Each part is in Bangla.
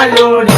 I love you.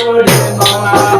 বাবা মা